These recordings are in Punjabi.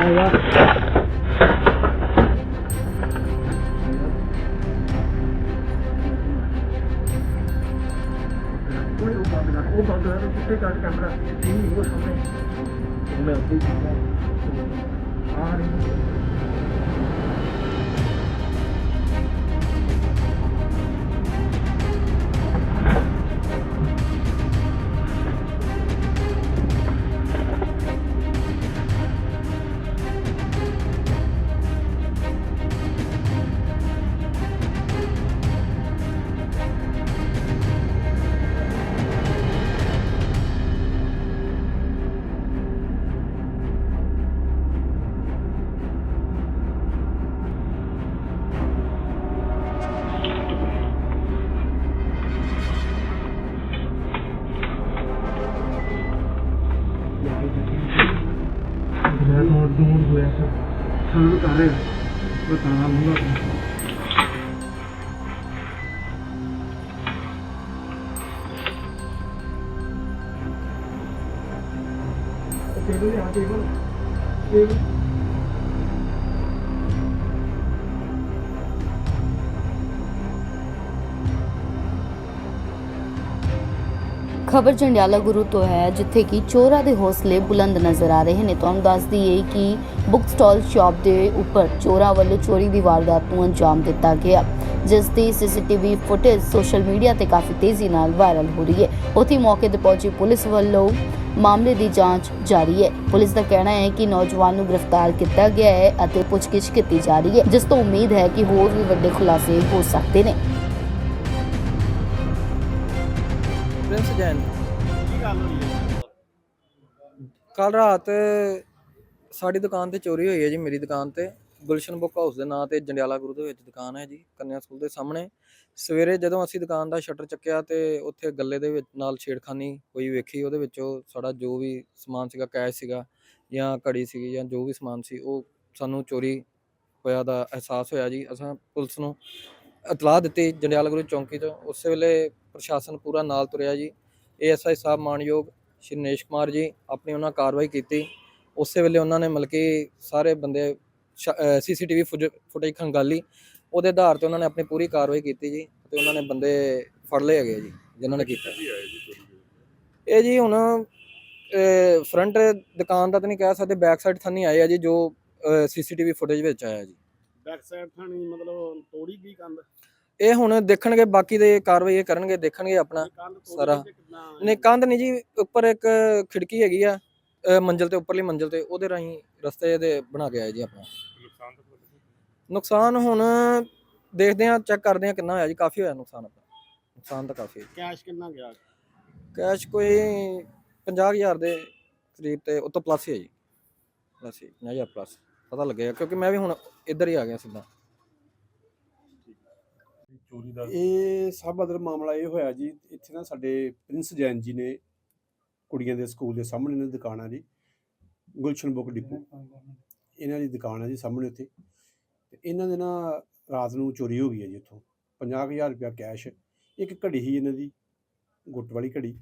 ਆਇਆ ਯਾਰ ਕੋਈ ਉਹ ਬੰਦ ਕਰ ਉਹ ਬੰਦ ਕਰ ਕਿੱਥੇ ਕੱਟ ਕੈਮਰਾ ਨਹੀਂ ਉਹ ਸਾਹਮਣੇ ਮੈਂ ਉੱਥੇ ਹੀ ਆ ਰਹੀ ਦੂਰ ਦੂਰ ਹੋਇਆ ਸਰ ਸਾਨੂੰ ਕਰ ਰਿਹਾ ਬਤਾ ਲੂੰਗਾ ਟੇਬਲ ਖਬਰ ਜੰਡਿਆਲਾ ਗੁਰੂ ਤੋਂ ਹੈ, ਜਿੱਥੇ ਕਿ ਚੋਰਾਂ ਦੇ ਹੌਸਲੇ ਬੁਲੰਦ ਨਜ਼ਰ ਆ ਰਹੇ ਨੇ। ਤੁਹਾਨੂੰ ਦੱਸ ਦਈਏ ਕਿ ਬੁੱਕ ਸਟਾਲ ਸ਼ਾਪ ਦੇ ਉੱਪਰ ਚੋਰਾਂ ਵੱਲੋਂ ਚੋਰੀ ਦੀ ਵਾਰਦਾਤ ਨੂੰ ਅੰਜਾਮ ਦਿੱਤਾ ਗਿਆ, ਜਿਸ ਦੀ ਸੀਸੀਟੀਵੀ ਫੁਟੇਜ ਸੋਸ਼ਲ ਮੀਡੀਆ ਤੇ ਕਾਫੀ ਤੇਜ਼ੀ ਨਾਲ ਵਾਇਰਲ ਹੋ ਰਹੀ ਹੈ ਉੱਥੇ ਮੌਕੇ ਤੇ ਪਹੁੰਚੀ ਪੁਲਿਸ ਵੱਲੋਂ ਮਾਮਲੇ ਦੀ ਜਾਂਚ ਜਾਰੀ ਹੈ ਪੁਲਿਸ ਦਾ ਕਹਿਣਾ ਹੈ ਕਿ ਨੌਜਵਾਨ ਨੂੰ ਗ੍ਰਿਫਤਾਰ ਕੀਤਾ ਗਿਆ ਹੈ ਅਤੇ ਪੁੱਛਗਿੱਛ ਕੀਤੀ ਜਾ ਰਹੀ ਹੈ, ਜਿਸ ਤੋਂ ਉਮੀਦ ਹੈ ਕਿ ਹੋਰ ਵੀ ਵੱਡੇ ਖੁਲਾਸੇ ਹੋ ਸਕਦੇ ਨੇ। ਜੈਨ ਕੀ ਗੱਲ ਹੋਈ ਹੈ ਕੱਲ ਰਾਤ ਸਾਡੀ ਦੁਕਾਨ ਤੇ ਚੋਰੀ ਹੋਈ ਹੈ ਜੀ ਮੇਰੀ ਦੁਕਾਨ ਤੇ। ਗੁਲਸ਼ਨ ਬੁੱਕ ਹਾਊਸ ਦੇ ਨਾਂ ਤੇ ਜੰਡਿਆਲਾ ਗੁਰੂ ਦੇ ਵਿੱਚ ਦੁਕਾਨ ਹੈ ਜੀ, ਕੰਨਿਆ ਸਕੂਲ ਦੇ ਸਾਹਮਣੇ। ਸਵੇਰੇ ਜਦੋਂ ਅਸੀਂ ਦੁਕਾਨ ਦਾ ਸ਼ਟਰ ਚੱਕਿਆ ਤੇ ਉੱਥੇ ਗੱਲੇ ਦੇ ਵਿੱਚ ਨਾਲ ਛੇੜਖਾਨੀ ਹੋਈ ਵੇਖੀ, ਉਹਦੇ ਵਿੱਚੋਂ ਸਾਡਾ ਜੋ ਵੀ ਸਮਾਨ ਸੀਗਾ, ਕੈਸ਼ ਸੀਗਾ ਜਾਂ ਘੜੀ ਸੀਗੀ ਜਾਂ ਜੋ ਵੀ ਸਮਾਨ ਸੀ, ਉਹ ਸਾਨੂੰ ਚੋਰੀ ਹੋਇਆ ਦਾ ਅਹਿਸਾਸ ਹੋਇਆ ਜੀ। ਅਸਾਂ ਪੁਲਿਸ ਨੂੰ ਇਤਲਾਹ ਦਿੱਤੀ ਜੰਡਿਆਲਾ ਗੁਰੂ ਚੌਂਕੀ ਤੋਂ। ਉਸੇ ਵੇਲੇ ਪ੍ਰਸ਼ਾਸਨ ਪੂਰਾ ਨਾਲ ਤੁਰਿਆ ਜੀ। ਏਐਸਆਈ ਸਾਹਿਬ ਮਾਨਯੋਗ ਸ਼੍ਰੀ ਨੇਸ਼ ਕੁਮਾਰ ਜੀ ਆਪਣੀ ਉਹਨਾਂ ਕਾਰਵਾਈ ਕੀਤੀ। ਉਸੇ ਵੇਲੇ ਉਹਨਾਂ ਨੇ ਮਤਲਬ ਕਿ ਸਾਰੇ ਬੰਦੇ ਸੀਸੀਟੀਵੀ ਫੁਟੇਜ ਖੰਗਾਲੀ। ਉਹਦੇ ਆਧਾਰ ਤੇ ਉਹਨਾਂ ਨੇ ਆਪਣੀ ਪੂਰੀ ਕਾਰਵਾਈ ਕੀਤੀ ਜੀ ਤੇ ਉਹਨਾਂ ਨੇ ਬੰਦੇ ਫੜ ਲਏ ਹੈਗੇ ਜੀ ਜਿਨ੍ਹਾਂ ਨੇ ਕੀਤਾ। ਇਹ ਜੀ ਹੁਣ ਫਰੰਟ ਦੁਕਾਨ ਦਾ ਤਾਂ ਨਹੀਂ ਕਹਿ ਸਕਦੇ ਬੈਕ ਸਾਈਡ ਥਾਨੀ ਆਏ ਆ ਜੀ ਜੋ ਸੀਸੀਟੀਵੀ ਫੁਟੇਜ ਵਿੱਚ ਆਇਆ ਜੀ। ਬੈਕ ਸਾਈਡ ਥਾਣੀ ਮਤਲਬ ਤੋੜੀ ਗਈ ਕੰਧ? ਇਹ ਹੁਣ ਦੇਖਣਗੇ ਬਾਕੀ ਦੇ ਕਾਰਵਾਈ ਇਹ ਕਰਨਗੇ ਦੇਖਣਗੇ ਆਪਣਾ ਸਾਰਾ। ਨਹੀਂ ਕੰਧ ਨਹੀਂ ਜੀ ਉੱਪਰ ਇੱਕ ਖਿੜਕੀ ਹੈਗੀ ਆ ਮੰਜ਼ਿਲ ਤੇ ਉੱਪਰਲੀ ਮੰਜ਼ਿਲ ਤੇ ਉਹਦੇ ਰਾਹੀਂ ਰਸਤੇ ਦੇ ਬਣਾ ਕੇ ਆਏ ਜੀ ਆਪਣਾ ਨੁਕਸਾਨ ਹੁਣ ਦੇਖਦੇ ਆ ਚੈੱਕ ਕਰਦੇ ਆ ਕਿੰਨਾ ਹੋਇਆ ਜੀ ਕਾਫੀ ਹੋਇਆ ਨੁਕਸਾਨ ਆਪਣਾ। ਨੁਕਸਾਨ ਤਾਂ ਕਾਫੀ ਕੈਸ਼ ਕਿੰਨਾ ਗਿਆ? ਕੈਸ਼ ਕੋਈ 50000 ਦੇ ਕਰੀਬ ਤੇ ਉਹ ਤੋਂ ਪਲੱਸ ਹੀ ਹੈ ਜੀ। ਪਲੱਸ ਹੀ 50000 ਪਲੱਸ ਪਤਾ ਲੱਗੇਗਾ ਕਿਉਂਕਿ ਮੈਂ ਵੀ ਹੁਣ ਇੱਧਰ ਹੀ ਆ ਗਿਆ ਸਿੱਧਾ। ਚੋਰੀ ਦਾ? ਇਹ ਸਭ ਅਦਰ ਮਾਮਲਾ ਇਹ ਹੋਇਆ ਜੀ, ਇੱਥੇ ਨਾ ਸਾਡੇ ਪ੍ਰਿੰਸ ਜੈਨ ਜੀ ਨੇ ਕੁੜੀਆਂ ਦੇ ਸਕੂਲ ਦੇ ਸਾਹਮਣੇ ਨੇ ਦੁਕਾਨ ਆ ਜੀ, ਗੁਲਸ਼ਨ ਬੁੱਕ ਡਿਪੂ। ਇਹਨਾਂ ਦੀ ਦੁਕਾਨ ਆ ਜੀ ਸਾਹਮਣੇ ਉੱਥੇ। ਤੇ ਇਹਨਾਂ ਦੇ ਨਾ ਰਾਤ ਨੂੰ ਚੋਰੀ ਹੋ ਗਈ ਹੈ ਜੀ ਉੱਥੋਂ 50000 ਰੁਪਇਆ ਕੈਸ਼, ਇੱਕ ਘੜੀ ਸੀ ਇਹਨਾਂ ਦੀ, ਗੁੱਟ ਵਾਲੀ ਘੜੀ।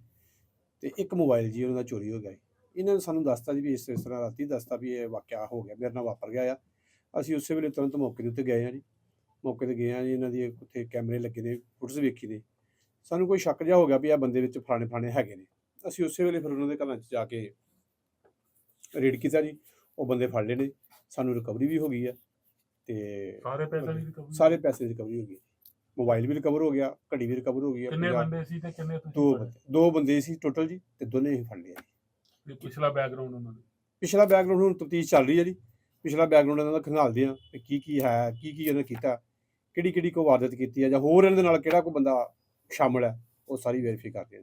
ਤੇ ਇੱਕ ਮੋਬਾਈਲ ਜੀ ਉਹਨਾਂ ਦਾ ਚੋਰੀ ਹੋ ਗਿਆ ਜੀ। ਇਹਨਾਂ ਨੇ ਸਾਨੂੰ ਦੱਸਤਾ ਜੀ ਵੀ ਇਸ ਇਸ ਤਰ੍ਹਾਂ ਰਾਤੀ ਦੱਸਤਾ ਵੀ ਇਹ ਵਾਕਿਆ ਹੋ ਗਿਆ, ਮੇਰੇ ਨਾਲ ਵਾਪਰ ਗਿਆ ਆ। ਅਸੀਂ ਉਸੇ ਵੇਲੇ ਤੁਰੰਤ ਮੌਕੇ ਦੇ ਉੱਤੇ ਗਏ ਆ ਜੀ। ਮੌਕੇ ਤੇ ਗਏ ਆ ਜੀ ਇਹਨਾਂ ਦੀ ਉੱਥੇ ਕੈਮਰੇ ਲੱਗੇ ਨੇ ਫੁਟਸ ਵੇਖੀ ਨੇ। ਸਾਨੂੰ ਕੋਈ ਸ਼ੱਕ ਜਿਹਾ ਹੋ ਗਿਆ ਵੀ ਆ ਬੰਦੇ ਵਿੱਚ ਫਲਾਣੇ ਫਲਾਣੇ ਹੈਗੇ ਨੇ। ਅਸੀਂ ਉਸੇ ਵੇਲੇ ਫਿਰ ਉਹਨਾਂ ਦੇ ਘਰਾਂ 'ਚ ਜਾ ਕੇ ਰੇਡ ਕੀਤਾ ਜੀ। ਉਹ ਬੰਦੇ ਫੜ ਲਏ ਨੇ। ਸਾਨੂੰ ਰਿਕਵਰੀ ਵੀ ਹੋ ਗਈ ਆ ਤੇ ਸਾਰੇ ਪੈਸੇ ਦੀ ਰਿਕਵਰੀ ਸਾਰੇ ਪੈਸੇ ਦੀ ਰਿਕਵਰੀ ਹੋ ਗਈ। ਮੋਬਾਈਲ ਵੀ ਰਿਕਵਰ ਹੋ ਗਿਆ ਘੜੀ ਵੀ ਰਿਕਵਰ ਹੋ ਗਈ ਆ ਕਿੰਨੇ ਬੰਦੇ ਸੀ ਤੇ ਕਿੰਨੇ ਤੁਸੀਂ ਦੋ? ਬੰਦੇ ਦੋ ਬੰਦੇ ਸੀ ਟੋਟਲ ਜੀ ਤੇ ਦੋਨੇ ਹੀ ਫੜ ਲਿਆ ਜੀ। ਪਿਛਲਾ ਬੈਕਗ੍ਰਾਉਂਡ ਉਹਨਾਂ ਦਾ? ਪਿਛਲਾ ਬੈਕਗ੍ਰਾਉਂਡ ਹੁਣ ਤਫਤੀਸ਼ ਚੱਲ ਰਹੀ ਹੈ ਜੀ। ਪਿਛਲਾ ਬੈਕਗ੍ਰਾਉਂਡ ਇਹਨਾਂ ਦਾ ਖੰਗਾਲਦੇ ਆ ਕਿ ਕੀ ਕੀ ਹੈ ਕੀ ਕੀ ਇਹਨਾਂ ਕੀਤਾ। ਕਿਹੜੀ ਕਿਹੜੀ ਕੋ ਵਾਰਦਾਤ ਕੀਤੀ ਹੈ ਜਾਂ ਹੋਰ ਇਹਨਾਂ ਦੇ ਨਾਲ ਕਿਹੜਾ ਕੋਈ ਬੰਦਾ ਸ਼ਾਮਲ ਹੈ, ਉਹ ਸਾਰੀ ਵੈਰੀਫਾਈ ਕਰਦੇ ਆ